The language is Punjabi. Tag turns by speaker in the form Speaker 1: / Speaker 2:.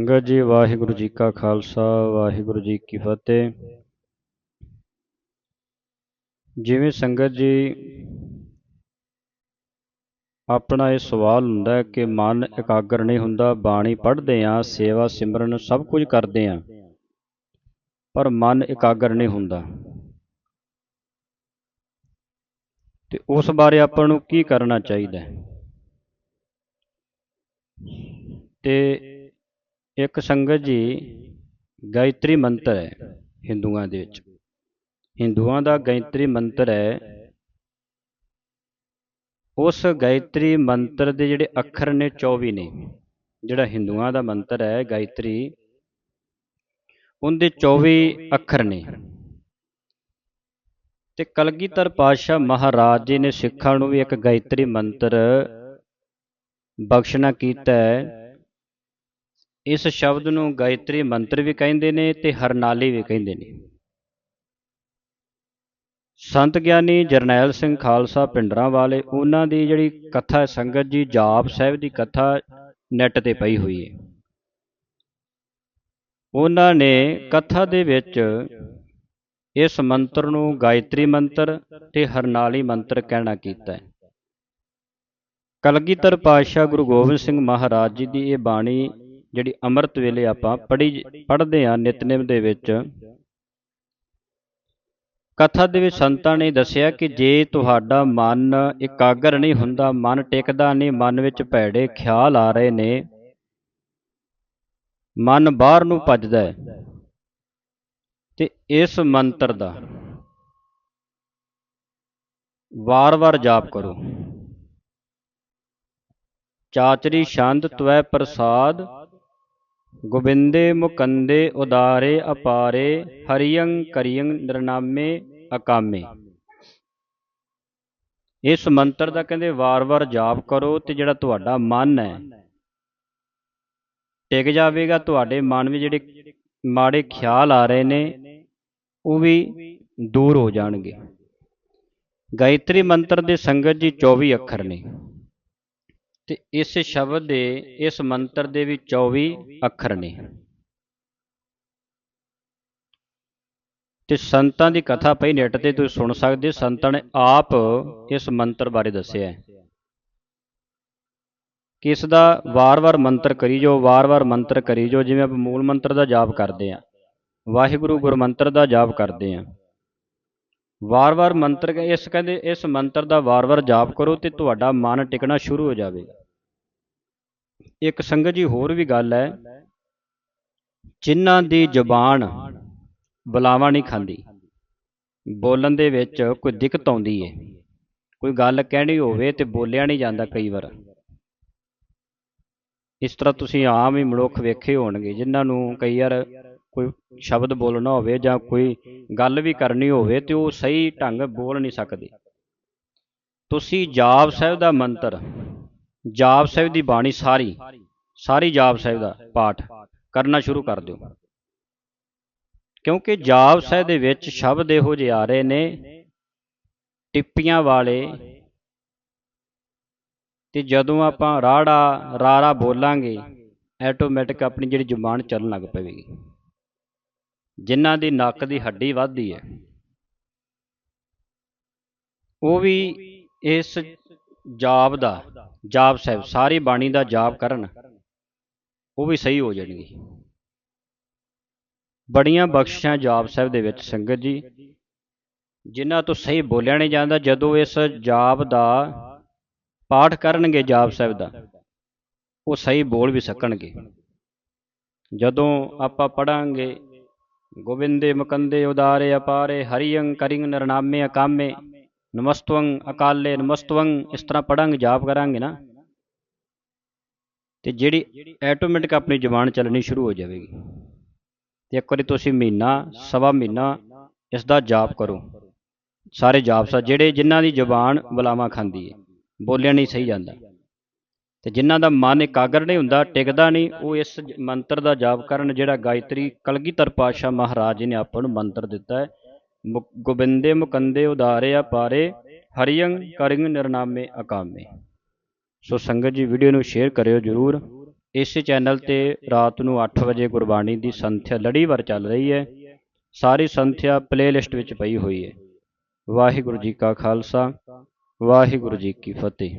Speaker 1: ਸੰਗਤ ਜੀ, ਵਾਹਿਗੁਰੂ ਜੀ ਕਾ ਖਾਲਸਾ, ਵਾਹਿਗੁਰੂ ਜੀ ਕੀ ਫਤਿਹ। ਜਿਵੇਂ ਸੰਗਤ ਜੀ, ਆਪਣਾ ਇਹ ਸਵਾਲ ਹੁੰਦਾ ਹੈ ਕਿ ਮਨ ਇਕਾਗਰ ਨਹੀਂ ਹੁੰਦਾ, ਬਾਣੀ ਪੜ੍ਹਦੇ ਆ ਸੇਵਾ ਸਿਮਰਨ ਸਭ ਕੁਝ ਕਰਦੇ ਆ ਪਰ ਮਨ ਇਕਾਗਰ ਨਹੀਂ ਹੁੰਦਾ। ਤੇ ਉਸ ਬਾਰੇ ਆਪਾਂ ਨੂੰ ਕੀ ਕਰਨਾ ਚਾਹੀਦਾ ਤੇ ਇੱਕ ਸੰਗਤ ਜੀ ਗਾਇਤਰੀ ਮੰਤਰ ਹੈ ਹਿੰਦੂਆਂ ਦੇ ਵਿੱਚ। ਹਿੰਦੂਆਂ ਦਾ ਗਾਇਤਰੀ ਮੰਤਰ ਹੈ, ਉਸ ਗਾਇਤਰੀ ਮੰਤਰ ਦੇ ਜਿਹੜੇ ਅੱਖਰ ਨੇ 24 ਨੇ, ਜਿਹੜਾ ਹਿੰਦੂਆਂ ਦਾ ਮੰਤਰ ਹੈ ਗਾਇਤਰੀ, ਉਹਦੇ 24 ਅੱਖਰ ਨੇ। ਤੇ ਕਲਗੀਧਰ ਪਾਤਸ਼ਾਹ ਮਹਾਰਾਜ ਜੀ ਨੇ ਸਿੱਖਾਂ ਨੂੰ ਵੀ ਇੱਕ ਗਾਇਤਰੀ ਮੰਤਰ ਬਖਸ਼ਣਾ ਕੀਤਾ ਹੈ। ਇਸ ਸ਼ਬਦ ਨੂੰ ਗਾਇਤਰੀ ਮੰਤਰ ਵੀ ਕਹਿੰਦੇ ਨੇ ਤੇ ਹਰਨਾਲੀ ਵੀ ਕਹਿੰਦੇ ਨੇ। ਸੰਤ ਗਿਆਨੀ ਜਰਨੈਲ ਸਿੰਘ ਖਾਲਸਾ ਪਿੰਡਰਾਂ ਵਾਲੇ, ਉਹਨਾਂ ਦੀ ਜਿਹੜੀ ਕਥਾ ਸੰਗਤ ਜੀ, ਜਾਪ ਸਾਹਿਬ ਦੀ ਕਥਾ ਨੈਟ ਤੇ ਪਈ ਹੋਈ ਹੈ। ਉਹਨਾਂ ਨੇ ਕਥਾ ਦੇ ਵਿੱਚ ਇਸ ਮੰਤਰ ਨੂੰ ਗਾਇਤਰੀ ਮੰਤਰ ਤੇ ਹਰਨਾਲੀ ਮੰਤਰ ਕਹਿਣਾ ਕੀਤਾ ਹੈ। ਕਲਗੀਧਰ ਪਾਤਸ਼ਾਹ ਗੁਰੂ ਗੋਬਿੰਦ ਸਿੰਘ ਮਹਾਰਾਜ ਜੀ ਦੀ ਇਹ ਬਾਣੀ ਜਿਹੜੀ ਅੰਮ੍ਰਿਤ ਵੇਲੇ ਆਪਾਂ ਪੜ੍ਹੀ ਪੜ੍ਹਦੇ ਆ ਨਿਤਨੇਮ ਦੇ ਵਿੱਚ। ਕਥਾ ਦੇ ਵਿੱਚ ਸੰਤਾਂ ਨੇ ਦੱਸਿਆ ਕਿ ਜੇ ਤੁਹਾਡਾ ਮਨ ਇਕਾਗਰ ਨਹੀਂ ਹੁੰਦਾ, ਮਨ ਟਿਕਦਾ ਨਹੀਂ, ਮਨ ਵਿੱਚ ਭੈੜੇ ਖਿਆਲ ਆ ਰਹੇ ਨੇ, ਮਨ ਬਾਹਰ ਨੂੰ ਭੱਜਦਾ ਹੈ। ਤੇ ਇਸ ਮੰਤਰ ਦਾ ਵਾਰ-ਵਾਰ ਜਾਪ ਕਰੋ। ਚਾਚਰੀ ਛੰਦ ਤਵੈ ਪ੍ਰਸਾਦ ਗੋਬਿੰਦੇ ਮੁਕੰਦੇ ਉਦਾਰੇ ਅਪਾਰੇ ਹਰੀਯੰ ਕਰਿਯੰ ਨਿਰਨਾਮੇ ਅਕਾਮੇ। ਇਸ ਮੰਤਰ ਦਾ ਕਹਿੰਦੇ, ਵਾਰ-ਵਾਰ ਜਾਪ ਕਰੋ ਤੇ ਜਿਹੜਾ ਤੁਹਾਡਾ ਮਨ ਹੈ, ਟਿਕ ਜਾਵੇਗਾ। ਤੁਹਾਡੇ ਮਨ ਵਿੱਚ ਜਿਹੜੇ ਮਾੜੇ ਖਿਆਲ ਆ ਰਹੇ ਨੇ, ਉਹ ਵੀ ਦੂਰ ਹੋ ਜਾਣਗੇ। ਗਾਇਤਰੀ ਮੰਤਰ ਦੇ ਸੰਗਤ ਜੀ 24 ਅੱਖਰ ਨੇ। ਤੇ ਇਸ ਸ਼ਬਦ ਦੇ ਇਸ ਮੰਤਰ ਦੇ ਵੀ 24 ਅੱਖਰ ਨੇ। ਤੇ ਸੰਤਾਂ ਦੀ ਕਥਾ ਪਈ ਨੈਟ ਤੇ ਤੁਸੀਂ ਸੁਣ ਸਕਦੇ ਸੰਤਾਂ ਨੇ ਆਪ ਇਸ ਮੰਤਰ ਬਾਰੇ ਦੱਸਿਆ ਹੈ। ਕਿ ਇਸ ਦਾ ਵਾਰ-ਵਾਰ ਮੰਤਰ ਕਰੀ ਜੋ ਵਾਰ-ਵਾਰ ਮੰਤਰ ਕਰੀ ਜੋ ਜਿਵੇਂ ਆਪਾਂ ਮੂਲ ਮੰਤਰ ਦਾ ਜਾਪ ਕਰਦੇ ਆ ਵਾਹਿਗੁਰੂ ਗੁਰਮੰਤਰ ਦਾ ਜਾਪ ਕਰਦੇ ਆ ਵਾਰ-ਵਾਰ ਮੰਤਰ ਇਸ ਕਹਿੰਦੇ, ਇਸ ਮੰਤਰ ਦਾ ਵਾਰ-ਵਾਰ ਜਾਪ ਕਰੋ ਤੇ ਤੁਹਾਡਾ ਮਨ ਟਿਕਣਾ ਸ਼ੁਰੂ ਹੋ ਜਾਵੇਗਾ। ਇੱਕ ਸੰਗਤ ਜੀ ਹੋਰ ਵੀ ਗੱਲ ਹੈ, ਜਿਨ੍ਹਾਂ ਦੀ ਜ਼ੁਬਾਨ ਬੁਲਾਵਾ ਨਹੀਂ ਖਾਂਦੀ, ਬੋਲਣ ਦੇ ਵਿੱਚ ਕੋਈ ਦਿੱਕਤ ਆਉਂਦੀ ਹੈ ਕੋਈ ਗੱਲ ਕਹਿਣੀ ਹੋਵੇ ਤੇ ਬੋਲਿਆ ਨਹੀਂ ਜਾਂਦਾ ਕਈ ਵਾਰ। ਇਸ ਤਰ੍ਹਾਂ ਤੁਸੀਂ ਆਮ ਹੀ ਮਨੁੱਖ ਵੇਖੇ ਹੋਣਗੇ, ਜਿਨ੍ਹਾਂ ਨੂੰ ਕਈ ਵਾਰ ਕੋਈ ਸ਼ਬਦ ਬੋਲਣਾ ਹੋਵੇ ਜਾਂ ਕੋਈ ਗੱਲ ਵੀ ਕਰਨੀ ਹੋਵੇ ਤੇ ਉਹ ਸਹੀ ਢੰਗ ਬੋਲ ਨਹੀਂ ਸਕਦੇ। ਤੁਸੀਂ ਜਾਪ ਸਾਹਿਬ ਦਾ ਮੰਤਰ ਜਾਪ ਸਾਹਿਬ ਦੀ ਬਾਣੀ ਸਾਰੀ ਸਾਰੀ ਜਾਪ ਸਾਹਿਬ ਦਾ ਪਾਠ ਕਰਨਾ ਸ਼ੁਰੂ ਕਰ ਦਿਓ। ਕਿਉਂਕਿ ਜਾਪ ਸਾਹਿਬ ਦੇ ਵਿੱਚ ਸ਼ਬਦ ਇਹੋ ਜਿਹੇ ਆ ਰਹੇ ਨੇ, ਟਿੱਪੀਆਂ ਵਾਲੇ, ਤੇ ਜਦੋਂ ਆਪਾਂ ਰਾੜਾ ਰਾਰਾ ਬੋਲਾਂਗੇ ਆਟੋਮੈਟਿਕ ਆਪਣੀ ਜਿਹੜੀ ਜ਼ੁਬਾਨ ਚੱਲਣ ਲੱਗ ਪਵੇਗੀ। ਜਿਨ੍ਹਾਂ ਦੀ ਨੱਕ ਦੀ ਹੱਡੀ ਵੱਧਦੀ ਹੈ। ਉਹ ਵੀ ਇਸ ਜਾਪ ਦਾ ਜਾਪ ਸਾਹਿਬ, ਸਾਰੀ ਬਾਣੀ ਦਾ ਜਾਪ ਕਰਨ। ਉਹ ਵੀ ਸਹੀ ਹੋ ਜਾਣਗੇ ਬੜੀਆਂ ਬਖਸ਼ਿਸ਼ਾਂ ਜਾਪ ਸਾਹਿਬ ਦੇ ਵਿੱਚ ਸੰਗਤ ਜੀ, ਜਿਨ੍ਹਾਂ ਤੋਂ ਸਹੀ ਬੋਲਿਆ ਨਹੀਂ ਜਾਂਦਾ, ਜਦੋਂ ਇਸ ਜਾਪ ਦਾ ਪਾਠ ਕਰਨਗੇ ਜਾਪ ਸਾਹਿਬ ਦਾ, ਉਹ ਸਹੀ ਬੋਲ ਵੀ ਸਕਣਗੇ। ਜਦੋਂ ਆਪਾਂ ਪੜਾਂਗੇ, ਗੋਬਿੰਦੇ ਮੁਕੰਦੇ ਉਦਾਰੇ ਅਪਾਰੇ ਹਰੀਯੰ ਕਰਿੰਗ ਨਰਨਾਮੇ ਅਕਾਮੇ ਨਮਸਤਵੰ ਅਕਾਲੇ ਨਮਸਤਵੰ ਇਸ ਤਰ੍ਹਾਂ ਪੜਾਂਗੇ ਜਾਪ ਕਰਾਂਗੇ ਨਾ ਤੇ ਜਿਹੜੀ ਆਟੋਮੈਟਿਕ ਆਪਣੀ ਜ਼ੁਬਾਨ ਚੱਲਣੀ ਸ਼ੁਰੂ ਹੋ ਜਾਵੇਗੀ ਤੇ ਇੱਕ ਵਾਰੀ ਤੁਸੀਂ ਮਹੀਨਾ ਸਵਾ ਮਹੀਨਾ ਇਸ ਦਾ ਜਾਪ ਕਰੋ ਸਾਰੇ ਜਾਪ ਸਾ ਜਿਹੜੇ ਜਿਨ੍ਹਾਂ ਦੀ ਜ਼ੁਬਾਨ ਬੁਲਾਵਾ ਖਾਂਦੀ ਹੈ ਬੋਲਿਆ ਨਹੀਂ ਸਹੀ ਜਾਂਦਾ ਤੇ ਜਿਨ੍ਹਾਂ ਦਾ ਮਨ ਇਕਾਗਰ ਨਹੀਂ ਹੁੰਦਾ ਟਿਕਦਾ ਨਹੀਂ ਉਹ ਇਸ ਮੰਤਰ ਦਾ ਜਾਪ ਕਰਨ ਜਿਹੜਾ ਗਾਇਤਰੀ ਕਲਗੀਧਰ ਪਾਤਸ਼ਾਹ ਮਹਾਰਾਜ ਜੀ ਨੇ ਆਪਾਂ ਨੂੰ ਮੰਤਰ ਦਿੱਤਾ ਹੈ ਗੋਬਿੰਦੇ ਮੁਕੰਦੇ ਉਦਾਰੇ ਪਾਰੇ ਹਰੀਯੰ ਕਰਿੰਗ ਨਿਰਨਾਮੇ ਅਕਾਮੇ। ਸੋ ਸੰਗਤ ਜੀ ਵੀਡੀਓ ਨੂੰ ਸ਼ੇਅਰ ਕਰਿਓ ਜਰੂਰ। ਇਸ ਚੈਨਲ ਤੇ ਰਾਤ ਨੂੰ 8 ਵਜੇ ਗੁਰਬਾਣੀ ਦੀ ਸੰਥਿਆ ਲੜੀਵਾਰ ਚੱਲ ਰਹੀ ਹੈ। ਸਾਰੀ ਸੰਥਿਆ ਪਲੇਲਿਸਟ ਵਿੱਚ ਪਈ ਹੋਈ ਹੈ। ਵਾਹਿਗੁਰੂ ਜੀ ਕਾ ਖਾਲਸਾ, ਵਾਹਿਗੁਰੂ ਜੀ ਕੀ ਫਤਿਹ।